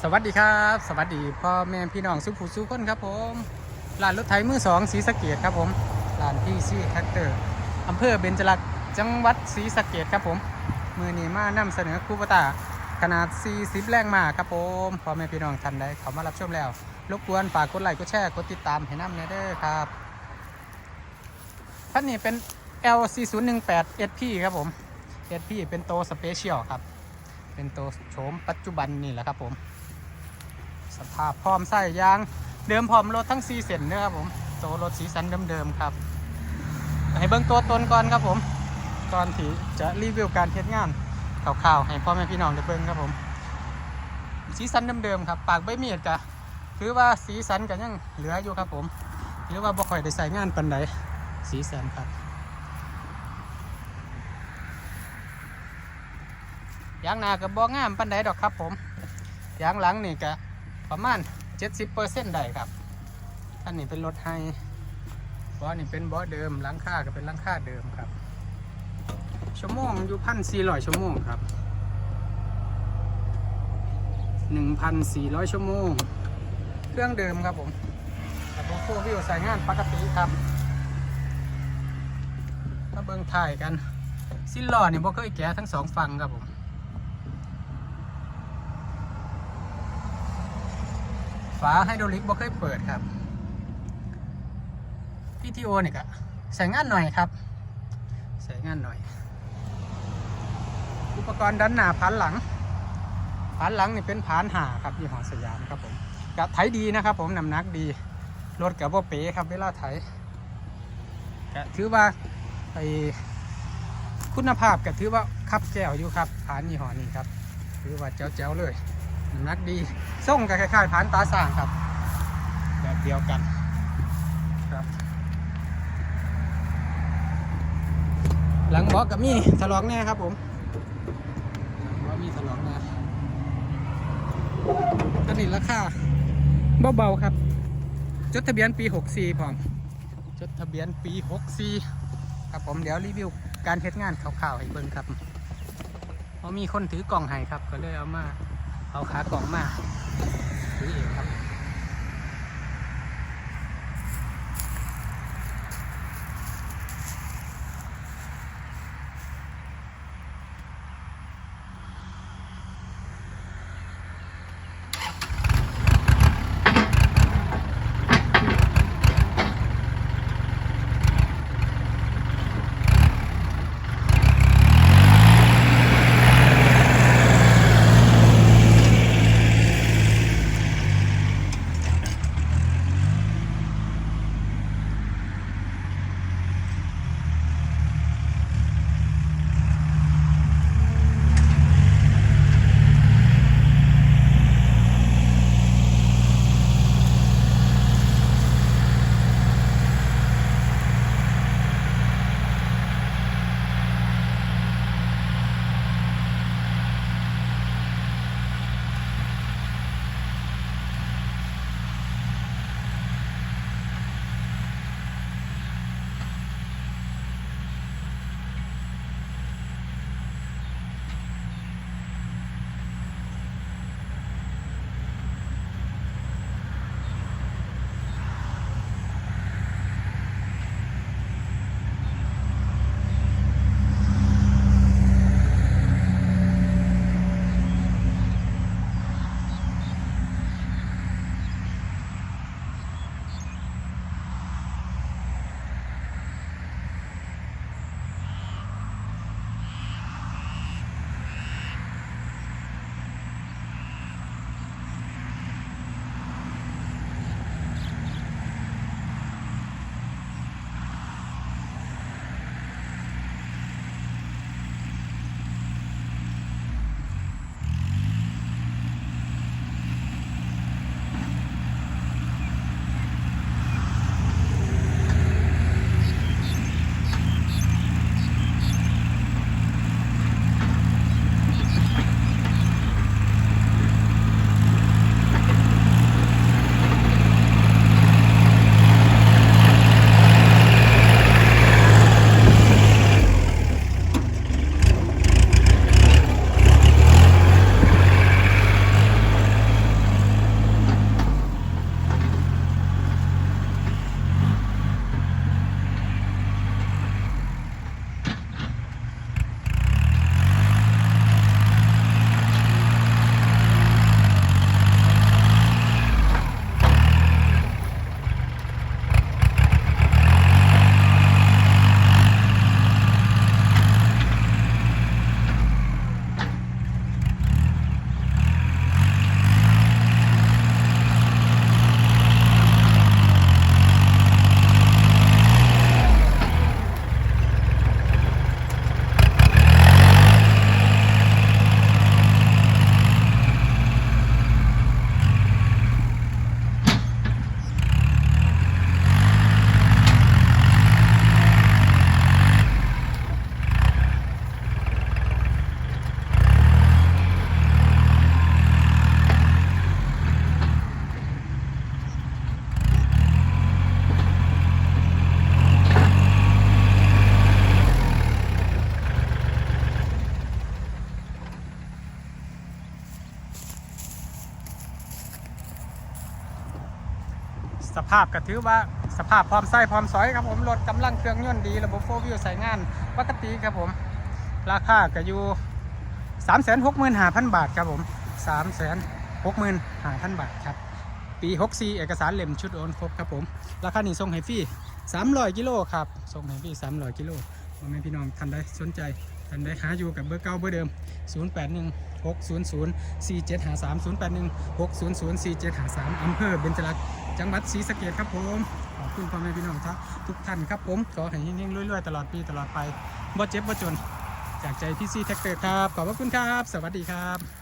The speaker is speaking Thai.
สวัสดีครับ สวัสดีพ่อแม่พี่น้องสุภูสุคนครับผมร้านรถไถมือสองศรีสะเกดครับผมร้านพี่ซี่แท็กเตอร์อำเภอเบญจรักษ์จังหวัดศรีสะเกดครับผมมือนี้มานำเสนอคูปตาขนาด 40 แรงมาครับผมพ่อแม่พี่น้องท่านใดเขามารับชมแล้วรบกวนฝากกดไลค์กดแชร์กดติดตามให้น้ำเนเด้อครับท่านนี้เป็น L4018 SP ครับผม SP เป็นโตสเปเชียลครับ เป็นตัวโฉมปัจจุบันนี่แหละครับผม ภาพพร้อมใส่ยางเดิมพร้อมรถทั้ง4เส้นเด้อครับผมโตรถสีสันเดิมๆครับ ให้เบิ่งตัวตนก่อนครับผมก่อนที่จะรีวิวการเทสงานข่าวๆให้พ่อแม่พี่น้องได้เบิ่งครับผม สีสันเดิมๆครับ ปากใบมีดกะถือว่าสีสันก็ยังเหลืออยู่ครับผมถือว่าบ่ค่อยได้ใส่งานปันใดสีสันครับยางหน้าก็บ่งามปันใดดอกครับผมยางหลังนี่ก็ ประมาณ 70%ได้ครับท่านนี่เป็นรถไฮบาะนี่เป็นบาะเดิมหลังค่าก็เป็นหลังค่าเดิมครับ ชั่วโมงอยู่พันสี่ร้อยชั่วโมงครับหนึ่งพันสี่ร้อยชั่วโมง เครื่องเดิมครับผมระบบโฟวิวใส่งานปกติครับมาเบิ่งถ่ายกันสิ้นล้อนี่บ่เคยแกะทั้งสองฝั่งครับผม ฝาไฮดรอลิกบ่เคยเปิดครับ PTO เนี่ยก็ใส่งานหน่อยครับ ใส่งานหน่อย อุปกรณ์ด้านหน้าผานหลังผานหลังนี่เป็นผานหาครับยี่ห้อสยามครับผมกับไถดีนะครับ ผมน้ำหนักดีรถกับว่าเป๋ครับเวลาไถก็ถือว่าไอคุณภาพก็ถือว่าคับแก้วอยู่ครับผานยี่ห้อนี้ครับถือว่าเจ๋วๆเลย น้ำหนักดีส่งกับคล้ายๆผานตาสร้างครับ แบบเดียวกันครับหลังเบาะกับมีถลอกแน่ครับผมหลังเบาะมีถลอกแน่อันนี้ราคาเบาๆครับ จดทะเบียนปี 64พร้อมจดทะเบียนปี 64 ครับผมเดี๋ยวรีวิวการเทศงานคร่าวๆให้เบิ่งครับเพราะมีคนถือกล่องให้ครับ ก็เลยเอามา เอาขากล่องมาซื้อเองครับ ภาพก็ถือว่าสภาพพร้อมไส้พร้อมซอยครับผมรถกำลังเครื่องยนต์ดีระบบโฟวิวใส่งานปกติครับผมราคาก็อยู่3 6 5 0 0 0บาทครับผม3 6 5 0 0 0บาทครับปี64เอกสารเล่มชุดโอนครบครับผมราคานี้ส่งให้ฟรี300กิโลครับส่งให้ฟรี300กิโลพ่อแม่พี่น้องท่านใดสนใจท่านใดหาอยู่กับเบอร์เก่าเบอร์เดิม 081 600 4753 081 600 4753อำเภอเบญจรักษ์ จังหวัดศรีสะเกดครับผมขอบคุณพ่อแม่พี่น้องครับทุกท่านครับผมขอให้เฮงๆรวยๆตลอดปีตลอดไปบ่เจ็บบ่จน จากใจพี่ซีแท็กเตอร์ครับ ขอบพระคุณครับ สวัสดีครับ